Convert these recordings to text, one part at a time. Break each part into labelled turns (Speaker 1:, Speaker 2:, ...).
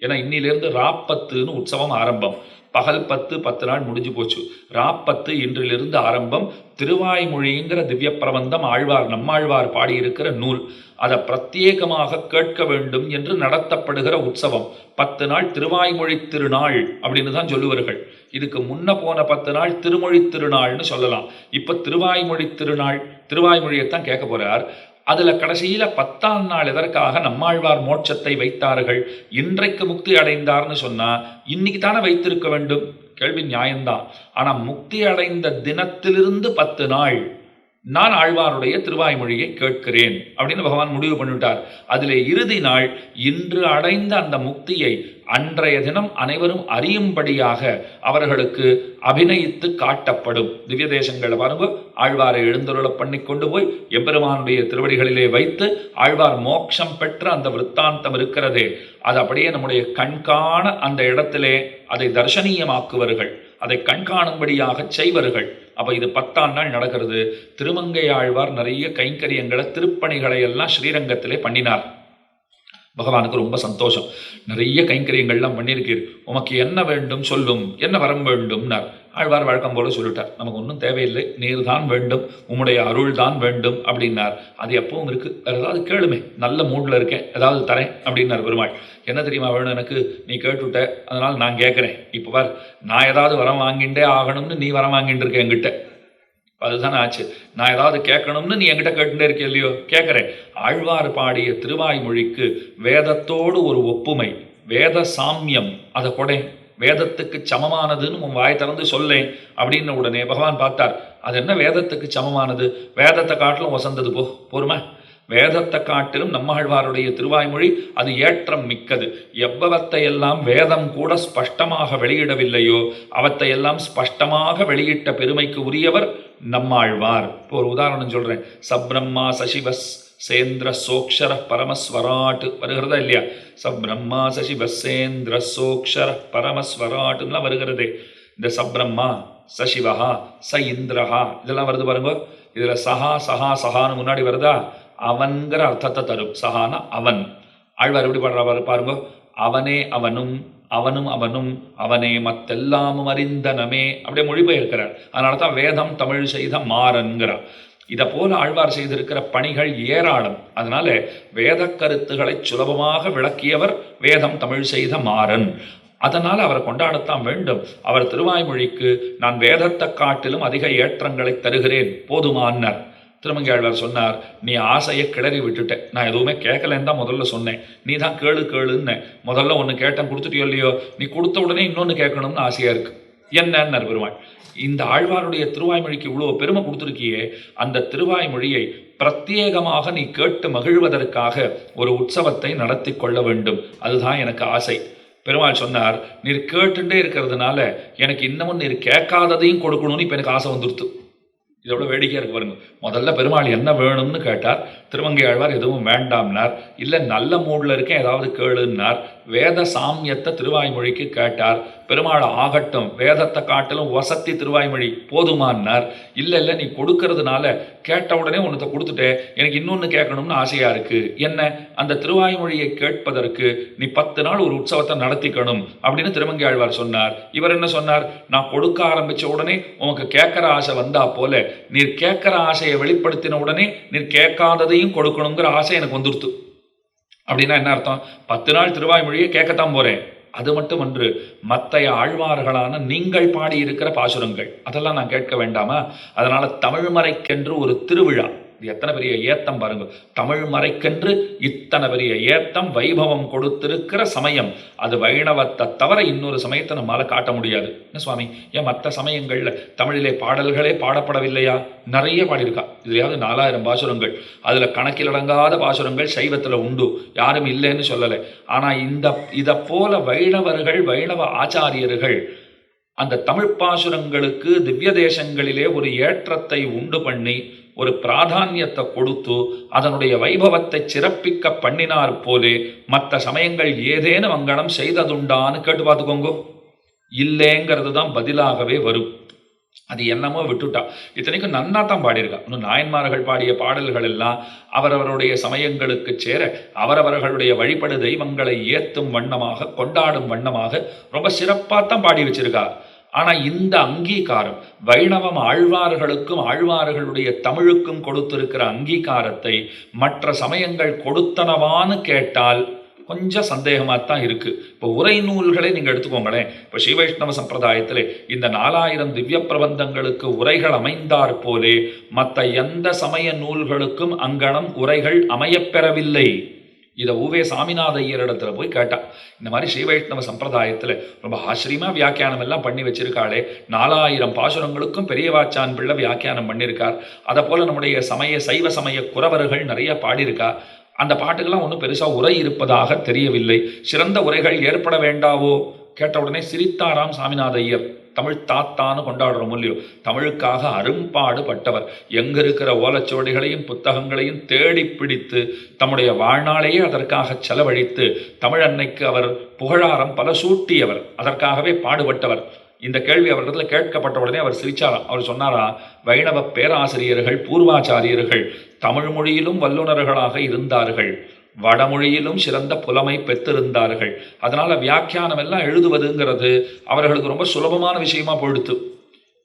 Speaker 1: ஏன்னா இன்னிலிருந்து ராப்பத்துன்னு உற்சவம் ஆரம்பம். பகல் பத்து பத்து நாள் முடிஞ்சு போச்சு. ராப்பத்து இன்றிலிருந்து ஆரம்பம் திருவாய்மொழிங்கிற திவ்ய பிரபந்தம் ஆழ்வார் நம்மாழ்வார் பாடியிருக்கிற நூல். அதை பிரத்யேகமாக கேட்க வேண்டும் என்று நடத்தப்படுகிற உற்சவம். பத்து நாள் திருவாய்மொழி திருநாள் அப்படின்னு தான் சொல்லுவார்கள். இதுக்கு முன்ன போன பத்து நாள் திருமொழி திருநாள்னு சொல்லலாம். இப்ப திருவாய்மொழி திருநாள் திருவாய்மொழியைத்தான் கேட்க போறார். அதுல கடைசியில பத்தாம் நாள் எதற்காக நம்மாழ்வார் மோட்சத்தை வைத்தார்கள்? இன்றைக்கு முக்தி அடைந்தார்னு சொன்னா இன்னைக்கு தானே வைத்திருக்க வேண்டும்? கேள்வி நியாயம்தான். ஆனா முக்தி அடைந்த தினத்திலிருந்து பத்து நாள் நான் ஆழ்வாருடைய திருவாய்மொழியை கேட்கிறேன் அப்படின்னு பகவான் முடிவு பண்ணிவிட்டார். அதிலே இறுதி நாள் இன்று அடைந்த அந்த முக்தியை அன்றைய தினம் அனைவரும் அறியும்படியாக அவர்களுக்கு அபிநயித்து காட்டப்படும். திவ்ய தேசங்களை பாருங்க ஆழ்வாரை எழுந்தருள பண்ணி கொண்டு போய் எம்பெருமானுடைய திருவடிகளிலே வைத்து ஆழ்வார் மோட்சம் பெற்ற அந்த விற்த்தாந்தம் இருக்கிறதே. அது அப்படியே நம்முடைய கண்காண அந்த இடத்திலே அதை தர்சனீயமாக்குவார்கள். அதை கண்காணும்படியாக செய்வர்கள். அப்ப இது பத்தாம் நாள் நடக்கிறது. திருமங்கை ஆழ்வார் நிறைய கைங்கரியங்களை திருப்பணிகளை எல்லாம் ஸ்ரீரங்கத்திலே பண்ணினார். பகவானுக்கு ரொம்ப சந்தோஷம். நிறைய கைங்கரியங்கள்லாம் பண்ணியிருக்கீர். உமக்கு என்ன வேண்டும் சொல்லும்? என்ன வரம் வேண்டும்னார். ஆழ்வார் வழக்கம் போல சொல்லிட்டார். நமக்கு ஒன்றும் தேவையில்லை. நீர் தான் வேண்டும். உம்முடைய அருள் தான் வேண்டும். அப்படின்னார். அது எப்பவும் இருக்கு. வேற ஏதாவது கேளுமே. நல்ல மூடில் இருக்கேன். ஏதாவது தரேன் அப்படின்னார் பெருமாள். என்ன தெரியுமா வேணும் எனக்கு? நீ கேட்டுவிட்ட அதனால நான் கேட்குறேன் இப்போ பார். நான் ஏதாவது வரம் வாங்கிண்டே ஆகணும்னு நீ வரம் வாங்கிட்டு இருக்க என்கிட்ட. அதுதானே ஆச்சு. நான் ஏதாவது கேட்கணும்னு நீ என்கிட்ட கேட்டுட்டே இருக்க இல்லையோ? கேட்குறேன் ஆழ்வார் பாடிய திருவாய்மொழிக்கு வேதத்தோடு ஒரு ஒப்புமை. வேத சாமியம். அதை கொடை வேதத்துக்கு சமமானதுன்னு உன் வாய் திறந்து சொல்லேன் அப்படின்னு உடனே பகவான் பார்த்தார். அது என்ன வேதத்துக்கு சமமானது? வேதத்தை காட்டிலும் வசந்தது போ போருமா? வேதத்தை காட்டிலும் நம்மாழ்வாருடைய திருவாய்மொழி அது ஏற்றம் மிக்கது. எவ்வவத்தை எல்லாம் வேதம் கூட ஸ்பஷ்டமாக வெளியிடவில்லையோ அவத்தை எல்லாம் ஸ்பஷ்டமாக வெளியிட்ட பெருமைக்கு உரியவர் நம்மாழ்வார். இப்போ ஒரு உதாரணம் சொல்றேன். சப்ரம்மா சசிவஸ் சேந்திர சோக்ஷர பரமஸ்வராட்டு. வருகிறதா இல்லையா? சப்ரம்மா சசிவசேந்திர சோக்ஷர பரமஸ்வராட்டுலாம் வருகிறதே. இந்த சப்ரம்மா சசிவஹா ச இந்திரஹா இதெல்லாம் வருது பாருங்க. இதுல சஹா சஹா சஹான்னு முன்னாடி வருதா? அவன்கிற அர்த்தத்தை தரும். சஹானா அவன். ஆழ்வார் எப்படி பாடுறாரு பாருங்க. அவனே அவனும் அவனும் அவனும் அவனே மத்தெல்லாமும் அறிந்தனமே. அப்படியே மொழிபெயர்க்கிறார் அதனால தான் வேதம் தமிழ் செய்த மாறன்கிறார். இதை போல ஆழ்வார் செய்திருக்கிற பணிகள் ஏராளம். அதனால வேத கருத்துக்களை சுலபமாக விளக்கியவர் வேதம் தமிழ் செய்த மாறன். அதனால் அவரை கொண்டாடத்தான் வேண்டும். அவர் திருவாய்மொழிக்கு நான் வேதத்தை காட்டிலும் அதிக ஏற்றங்களை தருகிறேன். போதுமான்னர். திருமங்கையாழ்வார் சொன்னார் நீ ஆசையை கிளறி விட்டுட்ட. நான் எதுவுமே கேட்கலன்னு தான் முதல்ல சொன்னேன். நீ தான் கேளு கேளுன்னு. முதல்ல ஒன்று கேட்டேன் கொடுத்துட்டியோ இல்லையோ? நீ கொடுத்த உடனே இன்னொன்று கேட்கணும்னு ஆசையாக இருக்கு. என்னன்னு பெருமாள்? இந்த ஆழ்வாருடைய திருவாய்மொழிக்கு இவ்வளோ பெருமை கொடுத்துருக்கியே அந்த திருவாய்மொழியை பிரத்யேகமாக நீ கேட்டு மகிழ்வதற்காக ஒரு உற்சவத்தை நடத்தி கொள்ள வேண்டும். அதுதான் எனக்கு ஆசை. பெருமாள் சொன்னார் நீர் கேட்டுட்டே இருக்கிறதுனால எனக்கு இன்னமும் நீர் கேட்காததையும் கொடுக்கணும்னு இப்போ எனக்கு ஆசை வந்துருத்து இதோட வேடிக்கையாக இருக்கு பாருங்க. முதல்ல பெருமாள் என்ன வேணும்னு கேட்டார். திருமங்கை ஆழ்வார் எதுவும் வேண்டாம்னார். இல்லை நல்ல மூடில் இருக்கேன் ஏதாவது கேளுன்னார். வேத சாமியத்தை திருவாய்மொழிக்கு கேட்டார். பெருமாள் ஆகட்டும் வேதத்தை காட்டிலும் வசத்தி திருவாய்மொழி போதுமான்னார். இல்லை இல்லை நீ கொடுக்கறதுனால கேட்ட உடனே உனத்தை கொடுத்துட்டே எனக்கு இன்னொன்று கேட்கணும்னு ஆசையாக இருக்கு. என்ன? அந்த திருவாய்மொழியை கேட்பதற்கு நீ பத்து நாள் ஒரு உற்சவத்தை நடத்திக்கணும் அப்படின்னு திருமங்கி ஆழ்வார் சொன்னார். இவர் என்ன சொன்னார்? நான் கொடுக்க ஆரம்பிச்ச உடனே உனக்கு கேட்குற ஆசை வந்தா போல நீர் கேட்குற ஆசையை வெளிப்படுத்தின உடனே நீர் கேட்காததையும் கொடுக்கணுங்கிற ஆசை எனக்கு வந்துருத்து அப்படின்னா என்ன அர்த்தம்? பத்து நாள் திருவாய்மொழியை கேட்கத்தான் போறேன். அது மட்டும் அன்று மத்தைய ஆழ்வார்களான நீங்கள் பாடியிருக்கிற பாசுரங்கள். அதெல்லாம் நான் கேட்க வேண்டாமா? அதனால தமிழ்மறைக்கென்று ஒரு திருவிழா. இது எத்தனை பெரிய ஏத்தம் பாருங்க தமிழ் மறைக்கென்று இத்தனை பெரிய ஏத்தம் வைபவம் கொடுத்திருக்கிற சமயம். அது வைணவத்தை தவிர இன்னொரு சமயத்தை நம்மால காட்ட முடியாது. என்ன சுவாமி? ஏன் மற்ற சமயங்கள்ல தமிழிலே பாடல்களே பாடப்படவில்லையா? நிறைய பாடியிருக்கா. இதுலையாவது நாலாயிரம் பாசுரங்கள். அதுல கணக்கிலடங்காத பாசுரங்கள் சைவத்துல உண்டு. யாரும் இல்லைன்னு சொல்லலை. ஆனா இந்த இதை போல வைணவர்கள் வைணவ ஆச்சாரியர்கள் அந்த தமிழ் பாசுரங்களுக்கு திவ்ய தேசங்களிலே ஒரு ஏற்றத்தை உண்டு பண்ணி ஒரு பிராதானியத்தை கொடுத்து அதனுடைய வைபவத்தை சிறப்பிக்க பண்ணினார் போலே மற்ற சமயங்கள் ஏதேனும் அங்கனம் செய்ததுண்டான்னு கேட்டு பார்த்துக்கோங்க. இல்லைங்கிறது தான் பதிலாகவே வரும். அது என்னமோ விட்டுட்டா. இத்தனைக்கும் நன்னா தான் பாடியிருக்கா. இன்னும் நாயன்மார்கள் பாடிய பாடல்கள் எல்லாம் அவரவருடைய சமயங்களுக்கு சேர அவரவர்களுடைய வழிபடு தெய்வங்களை ஏத்தும் வண்ணமாக கொண்டாடும் வண்ணமாக ரொம்ப சிறப்பாக தான் பாடி வச்சிருக்கா. ஆனால் இந்த அங்கீகாரம் வைணவம் ஆழ்வார்களுக்கும் ஆழ்வார்களுடைய தமிழுக்கும் கொடுத்திருக்கிற அங்கீகாரத்தை மற்ற சமயங்கள் கொடுத்தனவான்னு கேட்டால் கொஞ்சம் சந்தேகமாக தான் இருக்குது இப்போ உரை நூல்களை நீங்கள் எடுத்துக்கோங்களேன். இப்போ ஸ்ரீவைஷ்ணவ சம்பிரதாயத்தில் இந்த நாலாயிரம் திவ்ய பிரபந்தங்களுக்கு உரைகள் அமைந்தாற் போலே மற்ற எந்த சமய நூல்களுக்கும் அங்கனம் உரைகள் அமையப்பெறவில்லை இதை ஊவே சாமிநாத ஐயரிடத்துல போய் கேட்டான் இந்த மாதிரி ஸ்ரீவைஷ்ணவ சம்பிரதாயத்தில் ரொம்ப ஆசிரியமாக வியாக்கியானம் எல்லாம் பண்ணி வச்சிருக்காளே நாலாயிரம் பாசுரங்களுக்கும் பெரியவாச்சான் பிள்ளை வியாக்கியானம் பண்ணியிருக்கார் அதை போல் நம்முடைய சமய சைவ சமய குறவர்கள் நிறைய பாடியிருக்கா. அந்த பாட்டுக்கெல்லாம் ஒன்றும் பெருசாக உரை இருப்பதாக தெரியவில்லை. சிறந்த உரைகள் ஏற்பட வேண்டாவோ? கேட்ட உடனே சிரித்தாராம் சாமிநாத ஐயர். தமிழ் தாத்தான்னு கொண்டாடுறோம் இல்லையோ தமிழுக்காக அரும்பாடுபட்டவர். எங்க இருக்கிற ஓலச்சுவடிகளையும் புத்தகங்களையும் தேடி பிடித்து தம்முடைய வாழ்நாளையே அதற்காக செலவழித்து தமிழ் அன்னைக்கு அவர் புகழாரம் பல சூட்டியவர் அதற்காகவே பாடுபட்டவர். இந்த கேள்வி அவரிடத்துல கேட்கப்பட்ட உடனே அவர் சிரிச்சாராம். அவர் சொன்னாரா வைணவ பேராசிரியர்கள் பூர்வாச்சாரியர்கள் தமிழ் மொழியிலும் வல்லுநர்களாக இருந்தார்கள். வடமொழியிலும் சிறந்த புலமை பெற்றிருந்தார்கள். அதனால் வியாக்கியானம் எல்லாம் எழுதுவதுங்கிறது அவர்களுக்கு ரொம்ப சுலபமான விஷயமா போயிடுத்து.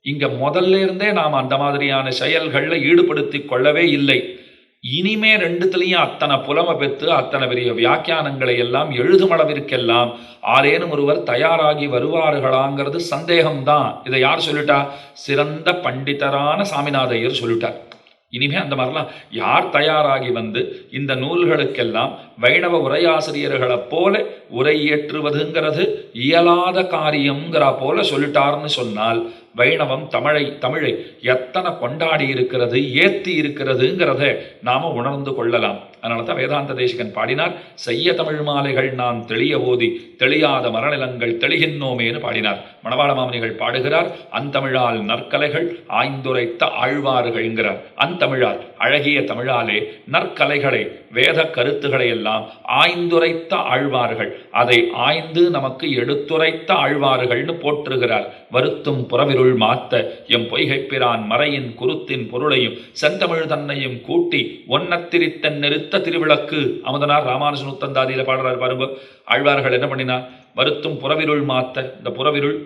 Speaker 1: இங்கே முதல்ல இருந்தே நாம் அந்த மாதிரியான செயல்களில் ஈடுபடுத்தி கொள்ளவே இல்லை. இனிமே ரெண்டுத்துலேயும் அத்தனை புலமை பெற்று அத்தனை பெரிய வியாக்கியானங்களை எல்லாம் எழுதும் அளவிற்கெல்லாம் ஆரேனும் ஒருவர் தயாராகி வருவார்களாங்கிறது சந்தேகம்தான். இதை யார் சொல்லிட்டா? சிறந்த பண்டிதரான சாமிநாதையர் சொல்லிட்டார். இனிமே அந்த மாதிரிலாம் யார் தயாராகி வந்து இந்த நூல்களுக்கெல்லாம் வைணவ உரையாசிரியர்களைப் போல உரையற்றுவதுங்கிறது இயலாத காரியங்கிறா போல சொல்லிட்டார்னு சொன்னால் வைணவம் தமிழை தமிழை எத்தனை கொண்டாடி இருக்கிறது ஏத்தி இருக்கிறதுங்கிறத நாம உணர்ந்து கொள்ளலாம். அதனால தான் வேதாந்த தேசிகன் பாடினார் செய்ய தமிழ் மாலைகள் நாம் தெளிய ஓதி தெளியாத மரநிலங்கள் தெளிகின்றோமேனு பாடினார். மணவாள மாமனிகள் பாடுகிறார் அந்தமிழால் நற்கலைகள் ஆய்ந்துரைத்த ஆழ்வார்கள்ங்கிறார். அந்தமிழால் அழகிய தமிழாலே நற்கலைகளை வேத கருத்துக்களை எல்லாம் ஆய்ந்துரைத்த ஆழ்வார்கள். அதை ஆய்ந்து நமக்கு எடுத்துரைத்த ஆழ்வார்கள்னு போற்றுகிறார். வருத்தும் புறவிருள் மாத்த எம் பொய்கைப்பிரான் மறையின் குருத்தின் பொருளையும் செந்தமிழ் தன்னையும் கூட்டி ஒன்னத்திரித்தன் நிறுத்த திருவிளக்கு அமுதனார் ராமானுஜன் உத்தந்தாதியில பாடுறார் பாருங்க. ஆழ்வார்கள் என்ன பண்ணினார்? வருத்தும் புறவிருள் மாத்த இந்த புறவிருள்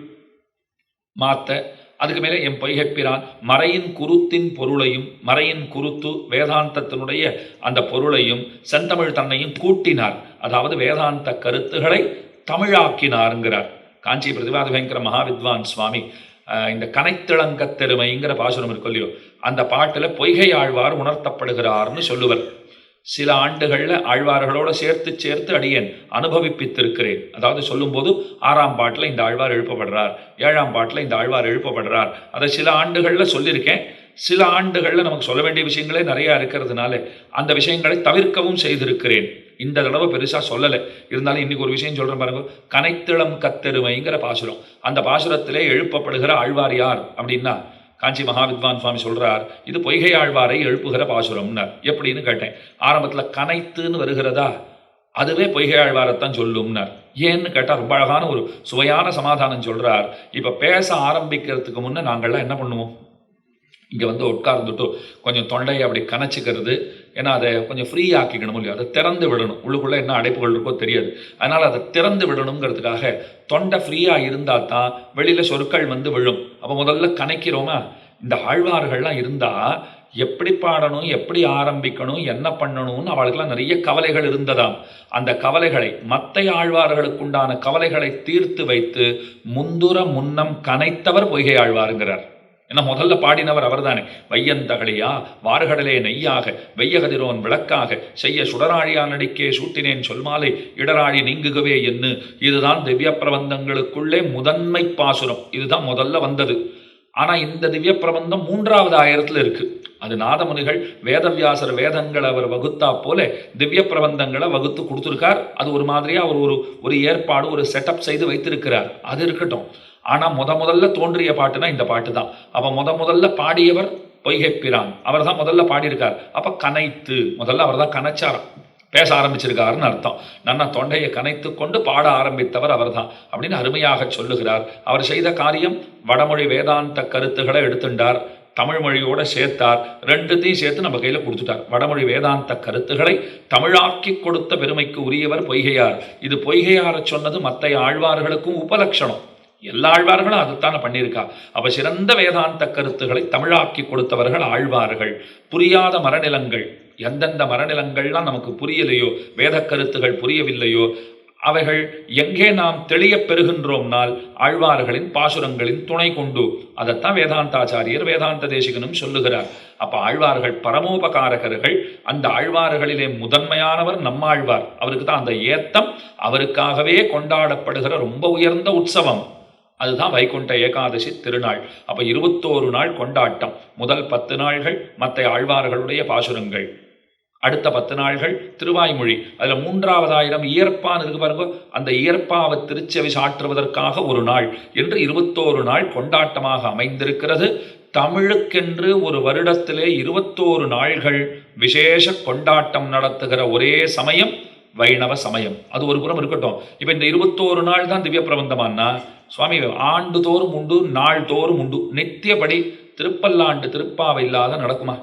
Speaker 1: மாத்த அதுக்கு மேலே என் பொய்கப்பிரான் மறையின் குருத்தின் பொருளையும் மறையின் குருத்து வேதாந்தத்தினுடைய அந்த பொருளையும் செந்தமிழ் தன்னையும் கூட்டினார். அதாவது வேதாந்த கருத்துகளை தமிழாக்கினாருங்கிறார். காஞ்சி பிரதிவாத பயங்கர மகாவித்வான் சுவாமி. இந்த கனைத்திளங்கத் தெருமைங்கிற பாசுரம் இருக்கு இல்லையோ அந்த பாட்டில் பொய்கை ஆழ்வார் உணர்த்தப்படுகிறார்னு சொல்லுவர். சில ஆண்டுகளில் ஆழ்வார்களோடு சேர்த்து சேர்த்து அடியேன் அனுபவிப்பித்திருக்கிறேன். அதாவது சொல்லும்போது ஆறாம் பாட்டில் இந்த ஆழ்வார் எழுப்பப்படுறார் ஏழாம் பாட்டில் இந்த ஆழ்வார் எழுப்பப்படுறார். அதை சில ஆண்டுகளில் சொல்லியிருக்கேன். சில ஆண்டுகளில் நமக்கு சொல்ல வேண்டிய விஷயங்களே நிறையா இருக்கிறதுனால அந்த விஷயங்களை தவிர்க்கவும் செய்திருக்கிறேன். இந்த தடவை பெருசாக சொல்லலை. இருந்தாலும் இன்னைக்கு ஒரு விஷயம் சொல்கிறேன் பாருங்க. கனைத்திளம் கத்தெருமைங்கிற பாசுரம். அந்த பாசுரத்திலே எழுப்பப்படுகிற ஆழ்வார் யார் அப்படின்னா காஞ்சி மகாவித்வான் சுவாமி சொல்றார் இது பொய்கை ஆழ்வாரை எழுப்புகிற பாசுரம்னார். எப்படின்னு கேட்டேன். ஆரம்பத்தில் கனைத்துன்னு வருகிறதா? அதுவே பொய்கை ஆழ்வாரைத்தான் சொல்லும்னார். ஏன்னு கேட்டால் ரொம்ப அழகான ஒரு சுவையான சமாதானம் சொல்றார். இப்போ பேச ஆரம்பிக்கிறதுக்கு முன்னே நாங்கள்லாம் என்ன பண்ணுவோம்? இங்கே வந்து உட்கார்ந்துட்டு கொஞ்சம் தொண்டையை அப்படி கணச்சிக்கிறது ஏன்னா அதை கொஞ்சம் ஃப்ரீ ஆக்கிக்கணும் இல்லையா? அதை திறந்து விடணும். உள்ளுக்குள்ளே என்ன அடைப்புகள் இருக்கோ தெரியாது. அதனால் அதை திறந்து விடணுங்கிறதுக்காக தொண்டை ஃப்ரீயாக இருந்தால் தான் வெளியில் சொற்கள் வந்து விழும். அப்போ முதல்ல கணக்கிறோமா? இந்த ஆழ்வார்கள்லாம் இருந்தால் எப்படி பாடணும் எப்படி ஆரம்பிக்கணும் என்ன பண்ணணும்னு அவளுக்கெல்லாம் நிறைய கவலைகள் இருந்ததாம். அந்த கவலைகளை மற்ற ஆழ்வார்களுக்குண்டான கவலைகளை தீர்த்து வைத்து முந்துர முன்னம் கனைத்தவர் பொய்கை ஆழ்வாருங்கிறார். ஏன்னா முதல்ல பாடினவர் அவர்தானே. வையந்தகழியா வார்கடலே நெய்யாக வெய்யகதிரோன் விளக்காக செய்ய சுடராழியா நடிக்கே சூட்டினேன் சொல்மாலை இடராழி நீங்குகவே என்று. இதுதான் திவ்ய பிரபந்தங்களுக்குள்ளே முதன்மை பாசுரம். இதுதான் முதல்ல வந்தது. ஆனால் இந்த திவ்ய பிரபந்தம் மூன்றாவது ஆயிரத்தில் இருக்கு. அது நாதமுனிகள் வேதவியாசர் வேதங்களை அவர் வகுத்தா போல திவ்ய பிரபந்தங்களை வகுத்து கொடுத்துருக்கார். அது ஒரு மாதிரியாக அவர் ஒரு ஒரு ஏற்பாடு ஒரு செட்டப் செய்து வைத்திருக்கிறார். அது இருக்கட்டும். ஆனா முத முதல்ல தோன்றிய பாட்டுனா இந்த பாட்டு தான் அப்ப முத முதல்ல பாடியவர் பொய்கைப்பிரான் அவர் தான் முதல்ல பாடியிருக்கார். அப்ப கனைத்து முதல்ல அவர் தான் கனச்சாரம். பேச ஆரம்பிச்சிருக்காருன்னு அர்த்தம். நன்னா தொண்டையை கனைத்து கொண்டு பாட ஆரம்பித்தவர் அவர்தான் அப்படின்னு அருமையாக சொல்லுகிறார். அவர் செய்த காரியம் வடமொழி வேதாந்த கருத்துக்களை எடுத்துட்டார் தமிழ் மொழியோட சேர்த்தார். ரெண்டுத்தையும் சேர்த்து நம்ம கையில் கொடுத்துட்டார். வடமொழி வேதாந்த கருத்துக்களை தமிழாக்கி கொடுத்த பெருமைக்கு உரியவர் பொய்கையார். இது பொய்கையார சொன்னது மற்ற ஆழ்வார்களுக்கும் உபலட்சணம். எல்லா ஆழ்வார்களும் அதைத்தானே பண்ணியிருக்கா. அப்போ சிறந்த வேதாந்த கருத்துக்களை தமிழாக்கி கொடுத்தவர்கள் ஆழ்வார்கள். புரியாத மரநிலங்கள் எந்தெந்த மரநிலங்கள்லாம் நமக்கு புரியலையோ வேத கருத்துகள் புரியவில்லையோ அவைகள் எங்கே நாம் தெளியப் பெறுகின்றோம்னால் ஆழ்வார்களின் பாசுரங்களின் துணை கொண்டு அதைத்தான் வேதாந்தாச்சாரியர் வேதாந்த தேசிகனும் சொல்லுகிறார். அப்போ ஆழ்வார்கள் பரமோபகாரகர்கள் அந்த ஆழ்வார்களிலே முதன்மையானவர் நம்மாழ்வார். அவருக்கு தான் அந்த ஏத்தம் அவருக்காகவே கொண்டாடப்படுகிற ரொம்ப உயர்ந்த உற்சவம். அதுதான் வைகுண்ட ஏகாதசி திருநாள். அப்ப இருபத்தோரு நாள் கொண்டாட்டம். முதல் பத்து நாள்கள் மற்ற ஆழ்வார்களுடைய பாசுரங்கள். அடுத்த பத்து நாள்கள் திருவாய்மொழி. அதில் மூன்றாவதாயிரம் இயற்பான் இருக்கு பாருங்க. அந்த இயற்பாவை திருச்செவி சாற்றுவதற்காக ஒரு நாள். என்று இருபத்தோரு நாள் கொண்டாட்டமாக அமைந்திருக்கிறது. தமிழுக்கென்று ஒரு வருடத்திலே இருபத்தோரு நாள்கள் விசேஷ கொண்டாட்டம் நடத்துகிற ஒரே சமயம் வைணவ சமயம். அது ஒரு புறம் இருக்கட்டும். இப்போ இந்த இருபத்தோரு நாள் தான் திவ்ய பிரபந்தமானா சுவாமி ஆண்டு தோறும் உண்டு நாள் தோறும் உண்டு. நித்தியபடி திருப்பல்லாண்டு திருப்பாவை இல்லாத நடக்குமா?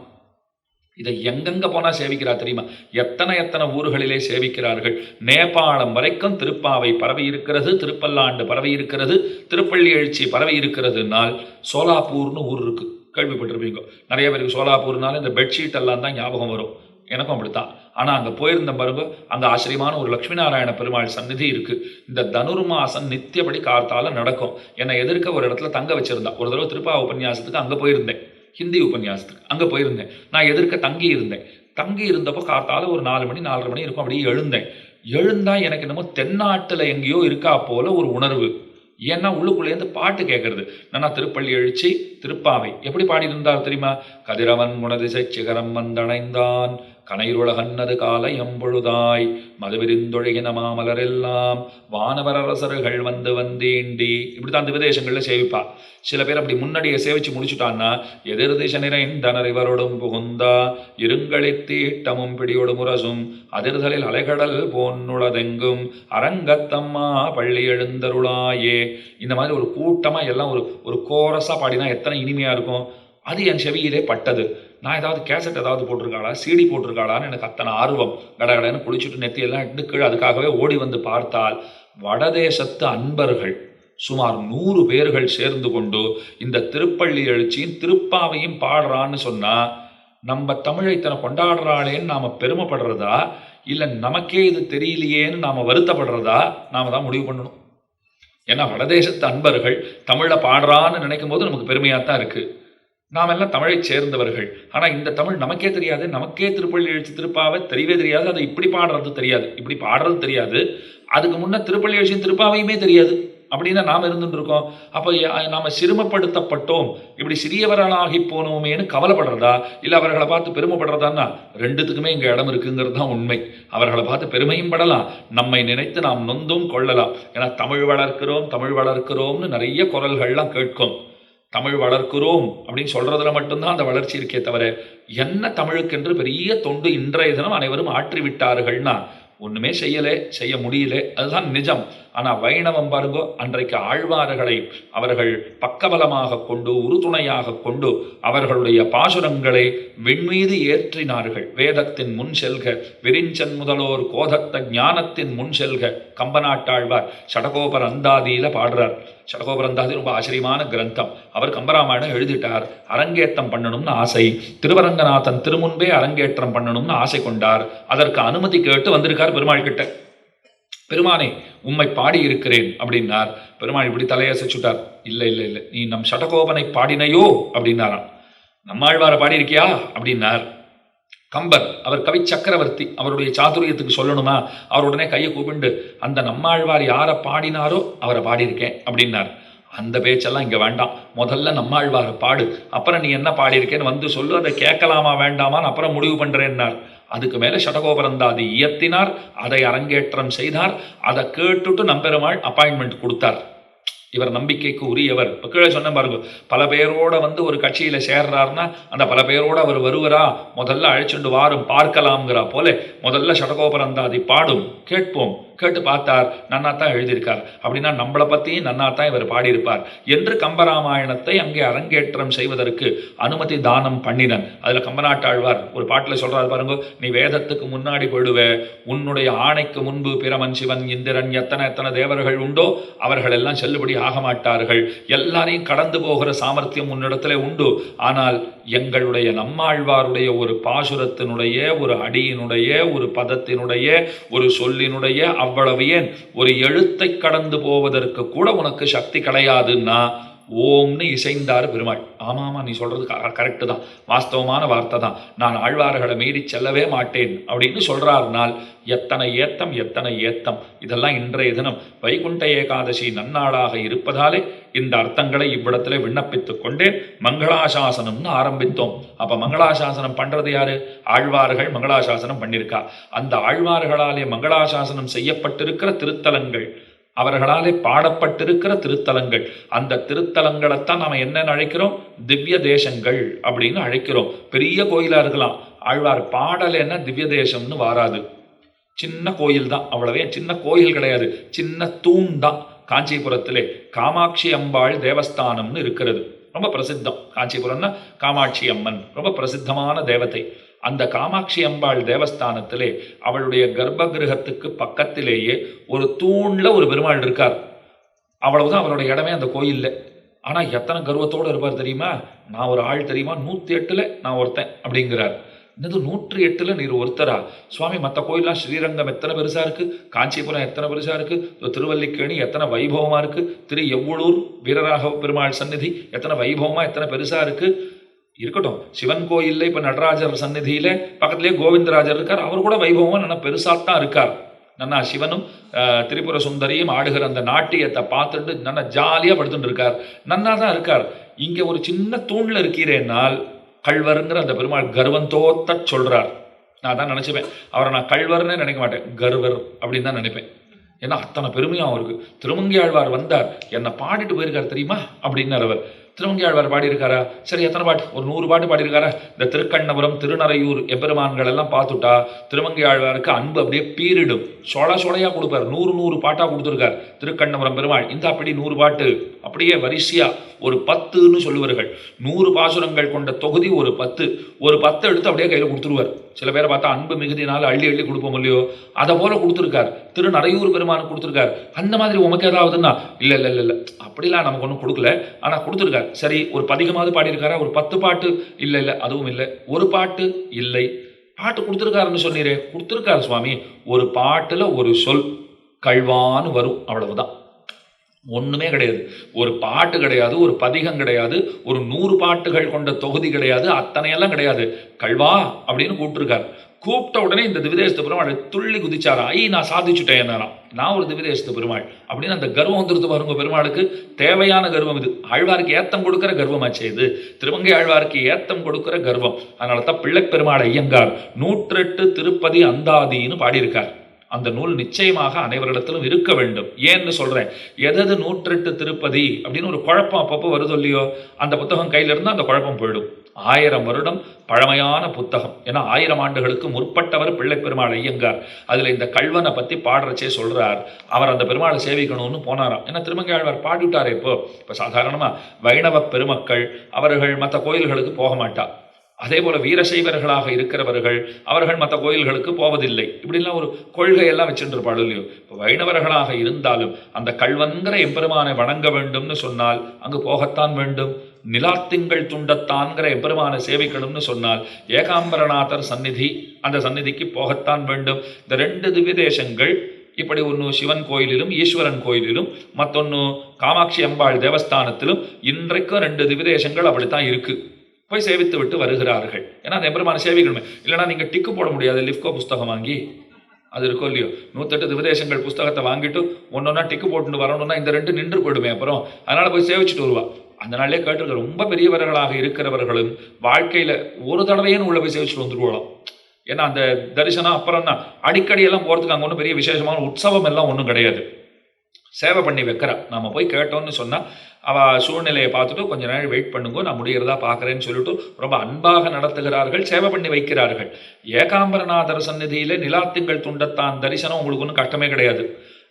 Speaker 1: இதை எங்கெங்க போனா சேவிக்கிறா தெரியுமா? எத்தனை எத்தனை ஊர்களிலே சேவிக்கிறார்கள்? நேபாளம் வரைக்கும் திருப்பாவை பரவி இருக்கிறது திருப்பல்லாண்டு பரவி இருக்கிறது திருப்பள்ளி எழுச்சி பரவி இருக்கிறதுனால் சோலாப்பூர்னு ஊர் இருக்கு. கேள்விப்பட்டிருப்பீங்க. நிறைய பேருக்கு சோலாப்பூர்னால இந்த பெட்ஷீட் எல்லாம் தான் ஞாபகம் வரும். எனக்கும் அப்படித்தான். ஆனால் அங்கே போயிருந்த பாருங்க அங்கே ஆச்சரியமான ஒரு லக்ஷ்மி நாராயண பெருமாள் சந்நிதி இருக்கு. இந்த தனுர்மாசம் நித்தியபடி கார்த்தால நடக்கும். என்னை எதிர்க்க ஒரு இடத்துல தங்க வச்சிருந்தா. ஒரு தடவை திருப்பா உபன்யாசத்துக்கு அங்கே போயிருந்தேன். ஹிந்தி உபன்யாசத்துக்கு அங்கே போயிருந்தேன். நான் எதிர்க்க தங்கி இருந்தேன். தங்கி இருந்தப்போ காத்தால ஒரு நாலு மணி நாலரை மணி இருக்கும். அப்படியே எழுந்தேன். எழுந்தா எனக்கு என்னமோ தென்னாட்டில் எங்கேயோ இருக்கா போல ஒரு உணர்வு. ஏன்னா உள்ளுக்குள்ளேருந்து பாட்டு கேட்கறது நான் திருப்பள்ளி எழுச்சி திருப்பாவை. எப்படி பாடியிருந்தார் தெரியுமா? கதிரவன் குணதிசை சிகரம் வந்தடைந்தான். கனைருலகன்னது காலை எம்பொழுதாய். மதுவிரிந்தொழுகின மாமலரெல்லாம் வானவரரசர்கள் வந்து வந்தேண்டி. இப்படித்தான் திவதேசங்களில் சேவிப்பா. சில பேர் அப்படி முன்னாடியே சேவிச்சு முடிச்சுட்டான்னா எதிர் திசை நிறைந்தனர் இவரோடும் புகுந்தா. இருங்களித்தீட்டமும் பிடியோடு முரசும் அதிர்தலில் அலைகடல் போன்னுளதெங்கும். அரங்கத்தம்மா பள்ளி எழுந்தருளாயே. இந்த மாதிரி ஒரு கூட்டமாக எல்லாம் ஒரு ஒரு கோரஸாக பாடினா எத்தனை இனிமையாக இருக்கும். அது என் செவியிலே பட்டது. நான் ஏதாவது கேசட் ஏதாவது போட்டிருக்காளா? சீடி போட்டிருக்காளான்னு எனக்கு அத்தனை ஆர்வம். கடகடன்னு குளிச்சுட்டு நெத்தியெல்லாம் இட்டு கீழே அதுக்காகவே ஓடி வந்து பார்த்தால் வடதேசத்து அன்பர்கள் சுமார் நூறு பேர்கள் சேர்ந்து கொண்டு இந்த திருப்பள்ளி எழுச்சியும் திருப்பாவையும் பாடுறான்னு சொன்னால் நம்ம தமிழை இத்தனை கொண்டாடுறாளேன்னு நாம் பெருமைப்படுறதா? இல்லை நமக்கே இது தெரியலையேன்னு நாம் வருத்தப்படுறதா? நாம் தான் முடிவு பண்ணணும். ஏன்னா வடதேசத்து அன்பர்கள் தமிழை பாடுறான்னு நினைக்கும் போது நமக்கு பெருமையாக தான் இருக்குது நாம் எல்லாம் தமிழை சேர்ந்தவர்கள். ஆனால் இந்த தமிழ் நமக்கே தெரியாது. நமக்கே திருப்பள்ளி எழுச்சி திருப்பாவை தெரியவே தெரியாது. அதை இப்படி பாடுறது தெரியாது. இப்படி பாடுறது தெரியாது. அதுக்கு முன்னே திருப்பள்ளி எழுச்சியும் திருப்பாவையுமே தெரியாது. அப்படின்னு நாம் இருந்துட்டு இருக்கோம் அப்போ நாம் சிறுமப்படுத்தப்பட்டோம். இப்படி சிறியவர்களாகி போனோமேனு கவலைப்படுறதா? இல்லை அவர்களை பார்த்து பெருமைப்படுறதான்னா ரெண்டுத்துக்குமே இங்கே இடம் இருக்குங்கிறது தான் உண்மை. அவர்களை பார்த்து பெருமையும் படலாம். நம்மை நினைத்து நாம் நொந்தும் கொள்ளலாம். ஏன்னா தமிழ் வளர்க்கிறோம் தமிழ் வளர்க்கிறோம்னு நிறைய குரல்கள்லாம் கேட்கும். தமிழ் வளர்க்கிறோம் அப்படின்னு சொல்றதுல மட்டும்தான் அந்த வளர்ச்சி இருக்கே தவிர என்ன தமிழுக்கென்று பெரிய தொண்டு இன்றைய தினம் அனைவரும் ஆற்றி விட்டார்கள்னா ஒண்ணுமே செய்யலை செய்ய முடியல. அதுதான் நிஜம். ஆனால் வைணவம் பாருங்கோ அன்றைக்கு ஆழ்வார்களை அவர்கள் பக்கபலமாக கொண்டு உறுதுணையாக கொண்டு அவர்களுடைய பாசுரங்களை விண்மீது ஏற்றினார்கள். வேதத்தின் முன் செல்க விரிஞ்சன் முதலோர் கோதத்த ஞானத்தின் முன் செல்க கம்பநாட்டாழ்வார் சடகோபர் அந்தாதியில பாடுறார். சடகோபர் அந்தாதி ரொம்ப ஆச்சரியமான கிரந்தம். அவர் கம்பராமாயணம் எழுதிட்டார். அரங்கேற்றம் பண்ணணும்னு ஆசை. திருவரங்கநாதன் திருமுன்பே அரங்கேற்றம் பண்ணணும்னு ஆசை கொண்டார். அதற்கு அனுமதி கேட்டு வந்திருக்கார் பெருமாள் கிட்ட பெருமானே உம்மை பாடி இருக்கிறேன் அப்படின்னார். பெருமாள் இப்படி தலையசைச்சுட்டார் இல்லை இல்லை இல்லை நீ நம் சடகோபனை பாடினையோ அப்படின்னாராம். நம்மாழ்வாரை பாடியிருக்கியா? அப்படின்னார். கம்பர் அவர் கவி சக்கரவர்த்தி அவருடைய சாதுரியத்துக்கு சொல்லணுமா? அவர் உடனே கையை கூப்பிண்டு அந்த நம்மாழ்வார் யாரை பாடினாரோ அவரை பாடியிருக்கேன் அப்படின்னார். அந்த பேச்செல்லாம் இங்கே வேண்டாம். முதல்ல நம்மாழ்வாரை பாடு. அப்புறம் நீ என்ன பாடியிருக்கேன்னு வந்து சொல்லு அதை கேட்கலாமா வேண்டாமான்னு அப்புறம் முடிவு பண்ணுறேன்னார் அதுக்கு மேலே சடகோபரந்தாதி இயத்தினார் அதை அரங்கேற்றம் செய்தார் அதை கேட்டுட்டு நம்பெருமாள் அப்பாயின்மெண்ட் கொடுத்தார். இவர் நம்பிக்கைக்கு உரியவர். இப்போ கீழே சொன்ன பாருங்க பல பேரோட வந்து ஒரு கட்சியில் சேர்றாருன்னா அந்த பல பேரோட அவர் வருவரா? முதல்ல அழைச்சுண்டு வாரும் பார்க்கலாம்ங்கிறா போல முதல்ல சடகோபரந்தாதி பாடும். கேட்போம். கேட்டு பார்த்தார் நன்னா தான் எழுதியிருக்கார். அப்படின்னா நம்மளை பற்றியும் நன்னா தான் இவர் பாடியிருப்பார். என்று கம்பராமாயணத்தை அங்கே அரங்கேற்றம் செய்வதற்கு அனுமதி தானம் பண்ணினன். அதில் கம்பநாட்டாழ்வார் ஒரு பாட்டில் சொல்கிறார் பாருங்க நீ வேதத்துக்கு முன்னாடி போயிடுவே உன்னுடைய ஆணைக்கு முன்பு பிரமன் சிவன் இந்திரன் எத்தனை எத்தனை தேவர்கள் உண்டோ அவர்கள் எல்லாம் செல்லுபடி ஆக மாட்டார்கள். எல்லாரையும் கடந்து போகிற சாமர்த்தியம் உன்னிடத்துல உண்டு. ஆனால் எங்களுடைய நம்மாழ்வாருடைய ஒரு பாசுரத்தினுடைய ஒரு அடியினுடைய ஒரு பதத்தினுடைய ஒரு சொல்லினுடைய அவ்வளவு ஏன்? ஒரு எழுத்தை கடந்து போவதற்கு கூட உனக்கு சக்தி கிடையாதுன்னா ஓம்னு இசைந்தார் பெருமாள். ஆமாமா நீ சொல்கிறது கரெக்டு தான். வாஸ்தவமான வார்த்தை தான். நான் ஆழ்வார்களை மீறி செல்லவே மாட்டேன் அப்படின்னு சொல்கிறார்னால் எத்தனை ஏத்தம் எத்தனை ஏத்தம். இதெல்லாம் இன்றைய தினம் வைகுண்ட ஏகாதசி நன்னாளாக இருப்பதாலே இந்த அர்த்தங்களை இவ்விடத்துல விண்ணப்பித்து கொண்டே மங்களாசாசனம்னு ஆரம்பித்தோம். அப்போ மங்களாசாசனம் பண்ணுறது யாரு? ஆழ்வார்கள் மங்களாசாசனம் பண்ணியிருக்கா அந்த ஆழ்வார்களாலே மங்களாசாசனம் செய்யப்பட்டிருக்கிற திருத்தலங்கள் அவர்களாலே பாடப்பட்டிருக்கிற திருத்தலங்கள். அந்த திருத்தலங்களைத்தான் நாம் என்ன அழைக்கிறோம்? திவ்ய தேசங்கள் அப்படின்னு அழைக்கிறோம். பெரிய கோயிலாக இருக்கலாம். ஆழ்வார் பாடலைன்னா திவ்ய தேசம்னு வாராது. சின்ன கோயில் தான். அவ்வளவே சின்ன கோயில் கிடையாது. சின்ன தூண் தான். காஞ்சிபுரத்திலே காமாட்சி அம்பாள் தேவஸ்தானம்னு இருக்கிறது. ரொம்ப பிரசித்தம். காஞ்சிபுரம்னா காமாட்சி அம்மன். ரொம்ப பிரசித்தமான தேவதை அந்த காமாட்சி அம்பாள் தேவஸ்தானத்திலே அவளுடைய கர்ப்ப கிரகத்துக்கு பக்கத்திலேயே ஒரு தூணில் ஒரு பெருமாள் இருக்கார். அவ்வளவுதான் அவருடைய இடமே அந்த கோயிலில். ஆனால் எத்தனை கர்வத்தோடு இருப்பார் தெரியுமா? நான் ஒரு ஆள் தெரியுமா? நூற்றி எட்டில் நான் ஒருத்தன் அப்படிங்கிறார். என்னது நூற்றி எட்டில் நீர் ஒருத்தரா? சுவாமி மற்ற கோயிலெலாம் ஸ்ரீரங்கம் எத்தனை பெருசாக இருக்குது காஞ்சிபுரம் எத்தனை பெருசாக இருக்குது திருவல்லிக்கேணி எத்தனை வைபவமாக இருக்குது திரு எவ்வளூர் வீரராகவ பெருமாள் சந்நிதி எத்தனை வைபவமாக எத்தனை பெருசாக இருக்குது இருக்கட்டும். சிவன் கோயில்ல இப்ப நடராஜர் சந்நிதியில பக்கத்திலேயே கோவிந்தராஜர் இருக்கார். அவர் கூட வைபவமா நல்லா பெருசாத்தான் இருக்கார். நன்னா சிவனும் திரிபுர சுந்தரியும் ஆடுகிற அந்த நாட்டியத்தை பார்த்துட்டு நல்லா ஜாலியாக படுத்துட்டு இருக்கார். நன்னா தான் இருக்கார். இங்கே ஒரு சின்ன தூண்ல இருக்கிறேன்னால் கல்வருங்கிற அந்த பெருமாள் கர்வந்தோத்த சொல்றார். நான் தான் நினைச்சுப்பேன். அவரை நான் கல்வர்னே நினைக்க மாட்டேன். கர்வர் அப்படின்னு தான் நினைப்பேன். ஏன்னா அத்தனை பெருமையும் அவருக்கு. திருமங்கி ஆழ்வார் வந்தார். என்னை பாடிட்டு போயிருக்கார் தெரியுமா? அப்படின்னு அவர். திருவங்கியாழ்வார் பாடியிருக்காரா? சரி எத்தனை பாட்டு? ஒரு நூறு பாட்டு பாடியிருக்காரா? இந்த திருக்கண்ணபுரம் திருநறையூர் எபெருமான்கள் எல்லாம் பார்த்துட்டா திருவங்கியாழ்வாருக்கு அன்பு அப்படியே பீரிடும் சொல சோழையாக கொடுப்பார். நூறு நூறு பாட்டாக கொடுத்துருக்கார் திருக்கண்ணபுரம் பெருமாள். இந்த அப்படி நூறு பாட்டு. அப்படியே வரிசையாக ஒரு பத்துன்னு சொல்லுவார்கள். நூறு பாசுரங்கள் கொண்ட தொகுதி ஒரு பத்து. ஒரு பத்து எடுத்து அப்படியே கையில் கொடுத்துருவார். சில பேரை பார்த்தா அன்பு மிகுதினால அள்ளி அள்ளி கொடுப்போம் இல்லையோ? அதை போல கொடுத்துருக்கார். திரு நரையூர் பெருமானு கொடுத்துருக்கார். அந்த மாதிரி உமக்கு ஏதாவதுன்னா இல்லை இல்லை இல்லை இல்லை. அப்படிலாம் நமக்கு ஒன்றும் கொடுக்கல. ஆனால் கொடுத்துருக்கார். சரி ஒரு பதிகமாவது பாடியிருக்காரா? ஒரு பத்து பாட்டு? இல்லை இல்லை அதுவும் இல்லை. ஒரு பாட்டு இல்லை. பாட்டு கொடுத்துருக்காருன்னு சொன்னீரே. கொடுத்துருக்காரு சுவாமி. ஒரு பாட்டில் ஒரு சொல். கழ்வான்னு வரும். அவ்வளவுதான். ஒன்றுமே கிடையாது. ஒரு பாட்டு கிடையாது ஒரு பதிகம் கிடையாது ஒரு நூறு பாட்டுகள் கொண்ட தொகுதி கிடையாது அத்தனையெல்லாம் கிடையாது. கல்வா அப்படின்னு கூப்பிட்டுருக்காரு. கூப்பிட்ட உடனே இந்த திவிதேசத்து பெருமாள் துள்ளி குதிச்சாரா? ஐ நான் சாதிச்சுட்டேன் என்ன நான் ஒரு திவிதேசத்து பெருமாள் அப்படின்னு அந்த கர்வம் வந்துருத்து பாருங்க பெருமாளுக்கு. தேவையான கர்வம் இது. ஆழ்வாருக்கு ஏத்தம் கொடுக்கிற கர்வமாச்சே இது. திருவங்கை ஆழ்வாருக்கு ஏத்தம் கொடுக்கிற கர்வம். அதனால தான் பிள்ளை பெருமாள் ஐயங்கார் நூற்றெட்டு திருப்பதி அந்தாதின்னு பாடியிருக்கார். அந்த நூல் நிச்சயமாக அனைவரிடத்திலும் இருக்க வேண்டும். ஏன்னு சொல்றேன். எதது நூற்றெட்டு திருப்பதி அப்படின்னு ஒரு குழப்பம் அப்பப்போ வருது இல்லையோ? அந்த புத்தகம் கையில இருந்தால் அந்த குழப்பம் போயிடும். ஆயிரம் வருடம் பழமையான புத்தகம். ஏன்னா ஆயிரம் ஆண்டுகளுக்கு முற்பட்டவர் பிள்ளை பெருமாள் ஐயங்கார். அதுல இந்த கல்வனை பத்தி பாடுறச்சே சொல்றார். அவர் அந்த பெருமாளை சேவிக்கணும்னு போனாராம். ஏன்னா திருமங்கையாழ்வார் பாடிவிட்டாரே இப்போ. இப்போ சாதாரணமா வைணவ பெருமக்கள் அவர்கள் மற்ற கோயில்களுக்கு போக மாட்டா. அதே போல வீரசைவர்களாக இருக்கிறவர்கள் அவர்கள் மற்ற கோயில்களுக்கு போவதில்லை. இப்படிலாம் ஒரு கொள்கையெல்லாம் வச்சுட்டு இல்லையோ? இப்போ வைணவர்களாக இருந்தாலும் அந்த கல்வங்கிற எம்பெருமானை வணங்க வேண்டும்னு சொன்னால் அங்கு போகத்தான் வேண்டும். நிலாத்திங்கள் துண்டத்தான்கிற எம்பெருமான சேவைகளும்னு சொன்னால் ஏகாம்பரநாதர் சந்நிதி அந்த சந்நிதிக்கு போகத்தான் வேண்டும். இந்த ரெண்டு திவ்யதேசங்கள் இப்படி ஒன்று சிவன் கோயிலிலும் ஈஸ்வரன் கோயிலிலும் மற்றொன்று காமாட்சி அம்பாள் தேவஸ்தானத்திலும் இன்றைக்கும் ரெண்டு திவ்யதேசங்கள் அப்படித்தான் இருக்குது போய் சேவித்து விட்டு வருகிறார்கள். ஏன்னா அந்த எம்பெருமான சேவிக்கணுமே இல்லைனா நீங்கள் டிக்கு போட முடியாது. லிப்கோ புஸ்தகம் வாங்கி. அது இருக்கோ இல்லையோ? நூற்றெட்டு திவதேசங்கள் புஸ்தகத்தை வாங்கிட்டு ஒன்றொன்னா டிக்கு போட்டுட்டு வரணும்னா இந்த ரெண்டு நின்று போயிடுமே அப்புறம். அதனால் போய் சேவிச்சுட்டு வருவா. அந்த நாளே கேட்டிருக்க ரொம்ப பெரியவர்களாக இருக்கிறவர்களும் வாழ்க்கையில் ஒரு தடவையும் உள்ள போய் சேவிச்சுட்டு வந்துருவோம் ஏன்னா அந்த தரிசனம் அப்புறம் தான். அடிக்கடி எல்லாம் போகிறதுக்கு அங்கே ஒன்றும் பெரிய விசேஷமான உற்சவம் எல்லாம் ஒன்றும் கிடையாது. சேவை பண்ணி வைக்கிறா. நாம் போய் கேட்டோம்னு சொன்னால் அவள் சூழ்நிலையை பார்த்துட்டு கொஞ்ச நேரம் வெயிட் பண்ணுங்க நான் முடிகிறதா பார்க்குறேன்னு சொல்லிட்டு ரொம்ப அன்பாக நடத்துகிறார்கள் சேவை பண்ணி வைக்கிறார்கள். ஏகாம்பரநாதர் சந்நிதியில் நிலாத்திங்கள் துண்டத்தான் தரிசனம் உங்களுக்கு ஒன்றும் கஷ்டமே கிடையாது.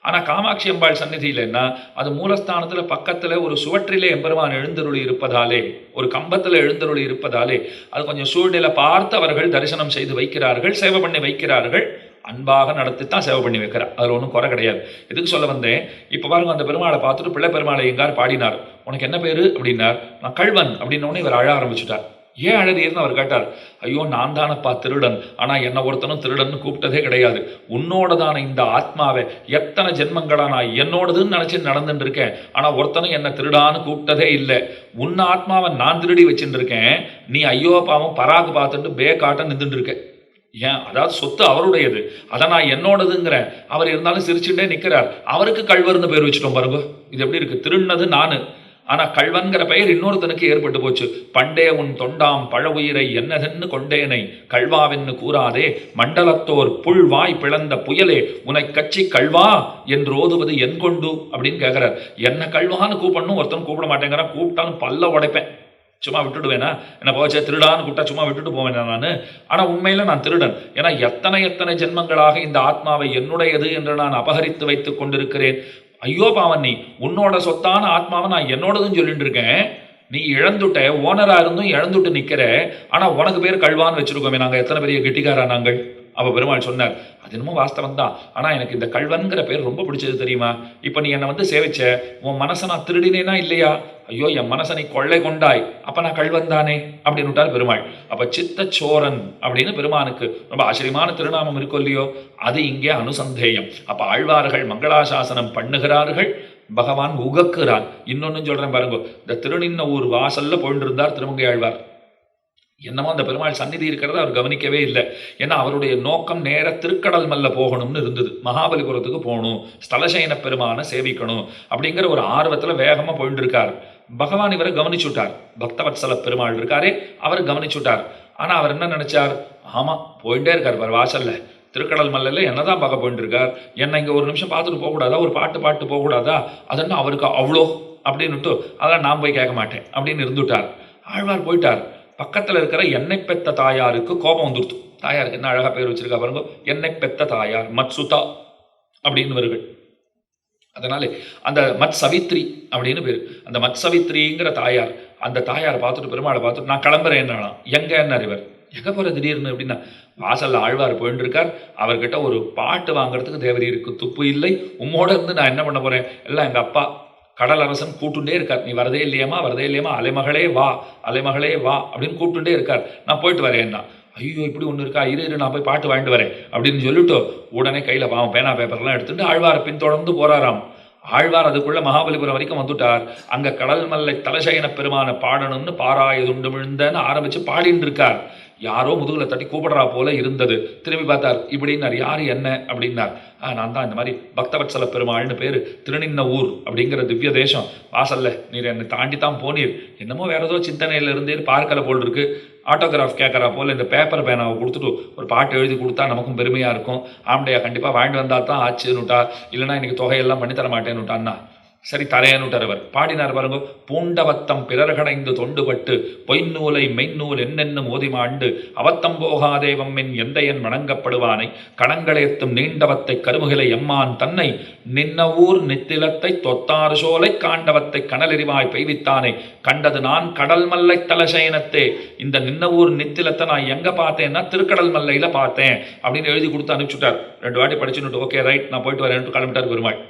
Speaker 1: ஆனால் காமாட்சி அம்பாள் சந்நிதியிலன்னா அது மூலஸ்தானத்தில் பக்கத்தில் ஒரு சுவற்றிலே எம்பெருமான் எழுந்தருளி இருப்பதாலே ஒரு கம்பத்தில் எழுந்தருளி இருப்பதாலே அது கொஞ்சம் சூழ்நிலை பார்த்து அவர்கள் தரிசனம் செய்து வைக்கிறார்கள் சேவை பண்ணி வைக்கிறார்கள். அன்பாக நடத்தி தான் சேவை பண்ணி வைக்கிறார். அதில் ஒன்றும் குறை கிடையாது. எதுக்கு சொல்ல வந்தேன்? இப்போ பாருங்க அந்த பெருமாளை பார்த்துட்டு பிள்ளை பெருமாளை எங்கார் பாடினார்? உனக்கு என்ன பேர்? அப்படின்னார். நான் கல்வன் அப்படின்னு இவர் அழ ஆரம்பிச்சுட்டார். ஏன் அழறீர்னு அவர் கேட்டார்? ஐயோ நான் தானப்பா திருடன். ஆனால் என்னை ஒருத்தனும் திருடன்னு கூப்பிட்டதே கிடையாது. உன்னோடதான இந்த ஆத்மாவை எத்தனை ஜென்மங்களா நான் என்னோடதுன்னு நினச்சி நடந்துட்டு இருக்கேன் ஆனால் ஒருத்தனும் என்னை திருடான்னு கூப்பிட்டதே இல்லை. உன் ஆத்மாவை நான் திருடி வச்சுட்டு இருக்கேன் நீ ஐயோ பாவம் பராக்கு பார்த்துட்டு பே காட்ட நின்றுட்டு இருக்கேன் ஏன்? அதாவது சொத்து அவருடையது. அதை நான் என்னோடதுங்கிற அவர் இருந்தாலும் சிரிச்சுட்டே நிற்கிறார் அவருக்கு கல்வர்னு பேர் வச்சுட்டோம் பாருங்க. இது எப்படி இருக்கு? திருண்ணது நான். ஆனால் கல்வன்கிற பெயர் இன்னொருத்தனுக்கு ஏற்பட்டு போச்சு. பண்டே உன் தொண்டாம் பழ உயிரை என்னதென்னு கொண்டேனை. கல்வாவென்னு கூறாதே. மண்டலத்தோர் புல் வாய் பிளந்த புயலே உனை கட்சி கல்வா என்று ஓதுவது என் கொண்டு அப்படின்னு கேட்குறார் என்ன கல்வான்னு கூப்பிடணும் ஒருத்தன் கூப்பிட மாட்டேங்கிறான். கூப்பிட்டாலும் பல்ல உடைப்பேன். சும்மா விட்டுடுவேனா என்ன போச்சே திருடான்னு கூப்பிட்டா சும்மா விட்டுட்டு போவேன் நான் ஆனால் உண்மையில் நான் திருடன். ஏன்னா எத்தனை எத்தனை ஜென்மங்களாக இந்த ஆத்மாவை என்னுடையது என்று நான் அபகரித்து வைத்துக் கொண்டிருக்கிறேன். ஐயோ பாவன் நீ உன்னோட சொத்தான ஆத்மாவை நான் என்னோடதுன்னு சொல்லிட்டு இருக்கேன். நீ இழந்துட்ட ஓனராக இருந்தும் இழந்துட்டு நிற்கிற ஆனால் உனக்கு பேர் கல்வான்னு வச்சிருக்கோமே நாங்கள் எத்தனை பெரிய கெட்டிக்காரா நாங்கள்? அவ பெருமாள் சொன்னார் அது என்னமோ வாஸ்தவம் தான். ஆனால் எனக்கு இந்த கல்வன்கிற பேர் ரொம்ப பிடிச்சது தெரியுமா? இப்போ நீ என்னை வந்து சேவிச்ச உன் மனசை நான் திருடினேனா இல்லையா? ஐயோ என் மனசை நீ கொள்ளை கொண்டாய். அப்போ நான் கல்வன் தானே? அப்படின்னு விட்டார் பெருமாள். அப்ப சித்தச்சோரன் அப்படின்னு பெருமானுக்கு ரொம்ப ஆச்சரியமான திருநாமம் இருக்கும் இல்லையோ அது இங்கே அனுசந்தேயம். அப்போ ஆழ்வார்கள் மங்களாசாசனம் பண்ணுகிறார்கள் பகவான் உகக்குறான் இன்னொன்னு சொல்கிறேன் பாருங்க இந்த திருநின்ன ஊர் வாசல்ல போயிட்டு இருந்தார் திருமங்கை ஆழ்வார். என்னமோ அந்த பெருமாள் சந்நிதி இருக்கிறத அவர் கவனிக்கவே இல்லை. ஏன்னா அவருடைய நோக்கம் நேர திருக்கடல் மல்ல போகணும்னு இருந்தது. மகாபலிபுரத்துக்கு போகணும் ஸ்தலசயன பெருமானை சேவிக்கணும் அப்படிங்கிற ஒரு ஆர்வத்தில் வேகமாக போயிட்டு இருக்கார் பகவான் இவரை கவனிச்சுட்டார். பக்தவத்சல பெருமாள் இருக்காரே அவர் கவனிச்சுட்டார். ஆனால் அவர் என்ன நினைச்சார்? ஆமாம் போயிட்டே இருக்கார் பார் வாசல்ல. திருக்கடல் மல்லையில் என்ன தான் பார்க்க போயிட்டு இருக்கார் என்ன இங்கே ஒரு நிமிஷம் பார்த்துட்டு போகக்கூடாதா? ஒரு பாட்டு பாட்டு போகக்கூடாதா? அதென்ன அவருக்கு அவ்வளோ அப்படின்னுட்டு அதெல்லாம் நான் போய் கேட்க மாட்டேன் அப்படின்னு இருந்துட்டார். ஆழ்வார் போயிட்டார். பக்கத்தில் இருக்கிற எண்ணெய் பெத்த தாயாருக்கு கோபம் வந்துருத்து தாயாருக்கு என்ன அழகாக பேர் வச்சிருக்கா பாருங்க. எண்ணெய் பெத்த தாயார் மத்சுதா அப்படின்னு வருகள். அதனால அந்த மத் சவித்ரி அப்படின்னு பேர். அந்த மத் சவித்ரிங்கிற தாயார் அந்த தாயார் பார்த்துட்டு பெருமாளை பார்த்துட்டு நான் கிளம்புறேன் என்னலாம் எங்க என்ன இவர்? எங்க போற திடீர்னு அப்படின்னா வாசல்ல ஆழ்வார் போயிட்டு இருக்கார் அவர்கிட்ட ஒரு பாட்டு வாங்குறதுக்கு தேவரி இருக்கு துப்பு இல்லை. உம்மோட இருந்து நான் என்ன பண்ண போறேன்? எல்லாம் எங்க அப்பா கடலரசன் கூட்டுண்டே இருக்கார். நீ வரதே இல்லையம்மா வரதே இல்லையம்மா அலைமகளே வா அலைமகளே வா அப்படின்னு கூப்பிட்டுட்டே இருக்கார். நான் போயிட்டு வரேன்னா ஐயோ இப்படி ஒன்று இருக்கா? இரு இரு நான் போய் பாட்டு வாங்கிட்டு வரேன் அப்படின்னு சொல்லிட்டு உடனே கையில் பாவம் பேனா பேப்பர்லாம் எடுத்துட்டு ஆழ்வாரை பின்தொடர்ந்து போகிறாராம் ஆழ்வார் அதுக்குள்ள மகாபலிபுரம் வரைக்கும் வந்துட்டார். அங்கே கடல் மல்லை தலசயன பெருமான பாடணும்னு பாராயதுண்டு விழுந்தன்னு ஆரம்பித்து பாடின்னு இருக்கார் யாரோ முதுகில் தட்டி கூப்பிடுறா போல இருந்தது. திரும்பி பார்த்தார் இப்படின்னார் யார் என்ன? அப்படின்னார். ஆ நான் தான் இந்த மாதிரி பக்தவத்சல பெருமாள்னு பேர். திருநின்ன ஊர் அப்படிங்கிற திவ்ய தேசம். வாசல்ல நீர் என்னை தாண்டி தான் போனீர். என்னமோ வேற ஏதோ சிந்தனையில் இருந்தீர் பார்க்கல போல் இருக்கு. ஆட்டோகிராஃப் கேட்குறா போல் இந்த பேப்பர் பேனாவை கொடுத்துட்டு ஒரு பாட்டு எழுதி கொடுத்தா நமக்கும் பெருமையாக இருக்கும். ஆம்டையா கண்டிப்பாக வாங்கிட்டு வந்தால் தான் ஆச்சுன்னுட்டா. இல்லைன்னா இன்னைக்கு தொகையெல்லாம் பண்ணி தர மாட்டேன்னுட்டான்னா. சரி தரையனுட்டார் அவர் பாடினார் பாருங்க பூண்டவத்தம் பிறர்கடைந்து தொண்டுபட்டு பொய்நூலை மெய்நூல் என்னென்னும் ஓதிமாண்டு அவத்தம் போகாதேவம் என் எந்தையன் வணங்கப்படுவானை கணங்களேத்தும் நீண்டவத்தை கருமுகிலை எம்மான் தன்னை நின்ன ஊர் நித்திலத்தை தொத்தாறு சோலை காண்டவத்தை கனலெறிவாய் பெய்வித்தானே கண்டது நான் கடல் மல்லை தலசயனத்தே இந்த நின்ன ஊர் நித்திலத்தை நான் எங்க பார்த்தேன்னா திருக்கடல் மல்லையில பார்த்தேன் அப்படின்னு எழுதி கொடுத்து அனுப்பிச்சுட்டார். ரெண்டு வாட்டி படிச்சுட்டு ஓகே ரைட் நான் போயிட்டு வரேன்ட்டு கிளம்பிட்டார் பெருமாள்.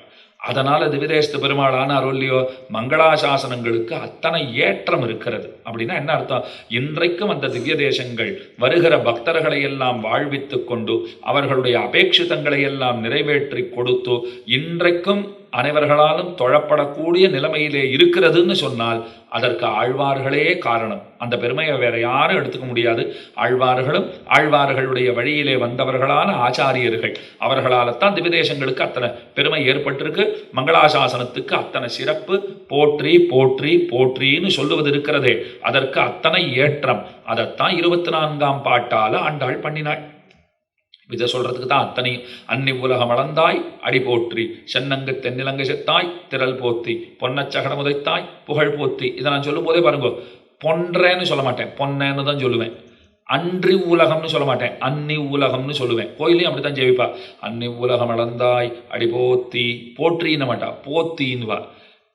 Speaker 1: அதனால திவிதேசத்து பெருமாள் ஆனாரோ இல்லையோ மங்களாசாசனங்களுக்கு அத்தனை ஏற்றம் இருக்கிறது. அப்படின்னா என்ன அர்த்தம்? இன்றைக்கும் அந்த திவ்ய தேசங்கள் வருகிற பக்தர்களை எல்லாம் வாழ்வித்து கொண்டு அவர்களுடைய அபேட்சிதங்களை எல்லாம் நிறைவேற்றி கொடுத்து இன்றைக்கும் அனைவர்களாலும் தொழப்படக்கூடிய நிலைமையிலே இருக்கிறதுன்னு சொன்னால் அதற்கு ஆழ்வார்களே காரணம். அந்த பெருமையை வேற யாரும் எடுத்துக்க முடியாது. ஆழ்வார்களும் ஆழ்வார்களுடைய வழியிலே வந்தவர்களான ஆச்சாரியர்கள். அவர்களால் தான் திவிதேசங்களுக்கு அத்தனை பெருமை ஏற்பட்டிருக்கு. மங்களாசாசனத்துக்கு அத்தனை சிறப்பு. போற்றி போற்றி போற்றின்னு சொல்லுவது இருக்கிறதே அதற்கு அத்தனை ஏற்றம். அதைத்தான் இருபத்தி நான்காம் பாட்டால ஆண்டாள் பண்ணினாள். இதை சொல்றதுக்கு தான் அத்தனை அன்னி உலகம் அளந்தாய் அடி போற்றி. சென்னங்கு தென்னிலங்க செத்தாய் திரள் போத்தி பொன்னச்சகடம் உதைத்தாய் புகழ் போத்தி இதை நான் சொல்லும் போதே பாருங்க பொன்றேன்னு சொல்ல மாட்டேன். பொன்னேன்னு தான் சொல்லுவேன். அன்றி உலகம்னு சொல்ல மாட்டேன். அன்னி உலகம்னு சொல்லுவேன். கோயிலையும் அப்படித்தான் ஜெயிப்பா அன்னி உலகம் அளந்தாய் அடி போத்தி போற்றின்னு மாட்டா. போத்தின்னுவா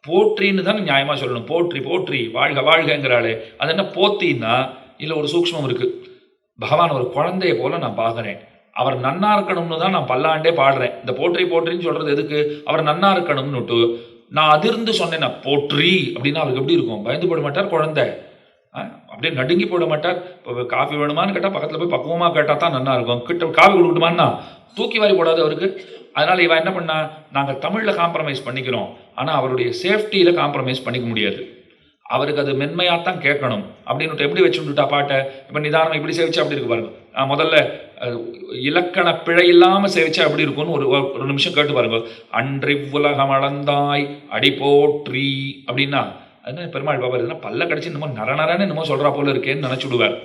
Speaker 1: போற்றின்னு தான் நியாயமா சொல்லணும். போற்றி போற்றி. வாழ்க வாழ்கங்கிறாளே. அது என்ன போத்தின்னா இல்லை ஒரு சூக்ஷ்மம் இருக்கு. பகவான் ஒரு குழந்தைய போல நான் பார்க்குறேன். அவர் நன்னா இருக்கணும்னு தான் நான் பல்லாண்டே பாடுறேன். இந்த போற்றி போற்றின்னு சொல்றது எதுக்கு? அவர் நன்னா இருக்கணும்னுட்டு நான் அதிர்ந்து சொன்னேன் நான் போற்றி அப்படின்னா அவருக்கு எப்படி இருக்கும்? பயந்து போட மாட்டார் குழந்தை. அப்படியே நடுங்கி போட மாட்டார். இப்போ காஃபி வேணுமான்னு கேட்டால் பக்கத்தில் போய் பக்குவமாக கேட்டால் தான் நல்லா இருக்கும். கிட்ட காஃபி கொடுக்கணுமான்னா தூக்கி வாரி போடாது அவருக்கு. அதனால் இவன் என்ன பண்ணா நாங்கள் தமிழில் காம்ப்ரமைஸ் பண்ணிக்கிறோம். ஆனால் அவருடைய சேஃப்டியில் காம்ப்ரமைஸ் பண்ணிக்க முடியாது. அவருக்கு அது மென்மையாக தான் கேட்கணும். அப்படின்னு எப்படி வச்சுட்டுட்டா பாட்டை? இப்போ நிதானம் இப்படி சேவிச்சா அப்படி இருக்கு பாருங்க. நான் முதல்ல இலக்கண பிழை இல்லாமல் சேவிச்சா எப்படி இருக்கும்னு ஒரு ஒரு நிமிஷம் கேட்டு பாருங்க. அன்றி உலகம் அளந்தாய் அடி போற்றி அப்படின்னா அதுனா பெருமாள் பாபா எதுனா பல்ல கடிச்சு என்னமோ நர நரன்னு என்னமோ சொல்கிறா போல இருக்கேன்னு நினச்சிடுவார்.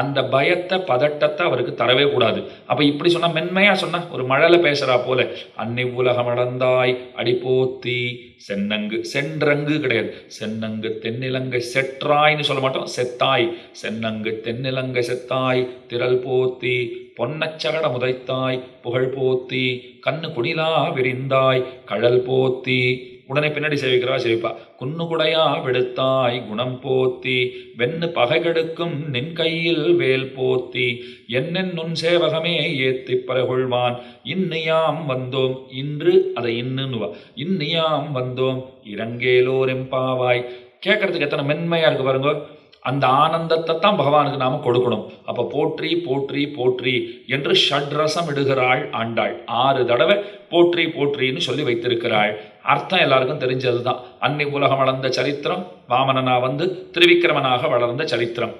Speaker 1: அந்த பயத்தை பதட்டத்தை அவருக்கு தரவே கூடாது. அப்போ இப்படி சொன்னால் மென்மையாக சொன்னால் ஒரு மழலை பேசுகிறா போல அன்னை உலகம் அடந்தாய் அடிப்போத்தி சென்னங்கு சென்றங்கு கிடையாது. சென்னங்கு தென்னிலங்கை செற்றாய்னு சொல்ல மாட்டோம் செத்தாய். சென்னங்கு தென்னிலங்கை செத்தாய் திரள் போத்தி பொன்னச்சகட முதைத்தாய் புகழ் போத்தி கண்ணு குடிலா விரிந்தாய் கழல் போத்தி. உடனே பின்னாடி சேவிக்கிறா சேவிப்பா. குன்னு குடையா விடுத்தாய் குணம் போத்தி. வெண்ணு பகை கெடுக்கும் நின் கையில் வேல் போத்தி. என்னென் நுண் சேவகமே ஏத்தி பரகொள்வான். இன்னியாம் வந்தோம் இன்று அதை இன்னுவா இன்னியாம் வந்தோம் இறங்கேலோரெம்பாவாய் கேட்கறதுக்கு எத்தனை மென்மையா இருக்கு பாருங்க. அந்த ஆனந்தத்தை தான் பகவானுக்கு நாம கொடுக்கணும். அப்போ போற்றி போற்றி போற்றி என்று ஷட்ரசம் இடுகிறாள் ஆண்டாள். ஆறு தடவை போற்றி போற்றின்னு சொல்லி வைத்திருக்கிறாள். அர்த்தம் எல்லாருக்கும் தெரிஞ்சது தான் அன்னி உலகம் வளர்ந்த சரித்திரம் வாமனனா வந்து திருவிக்கிரமனாக வளர்ந்த சரித்திரம்.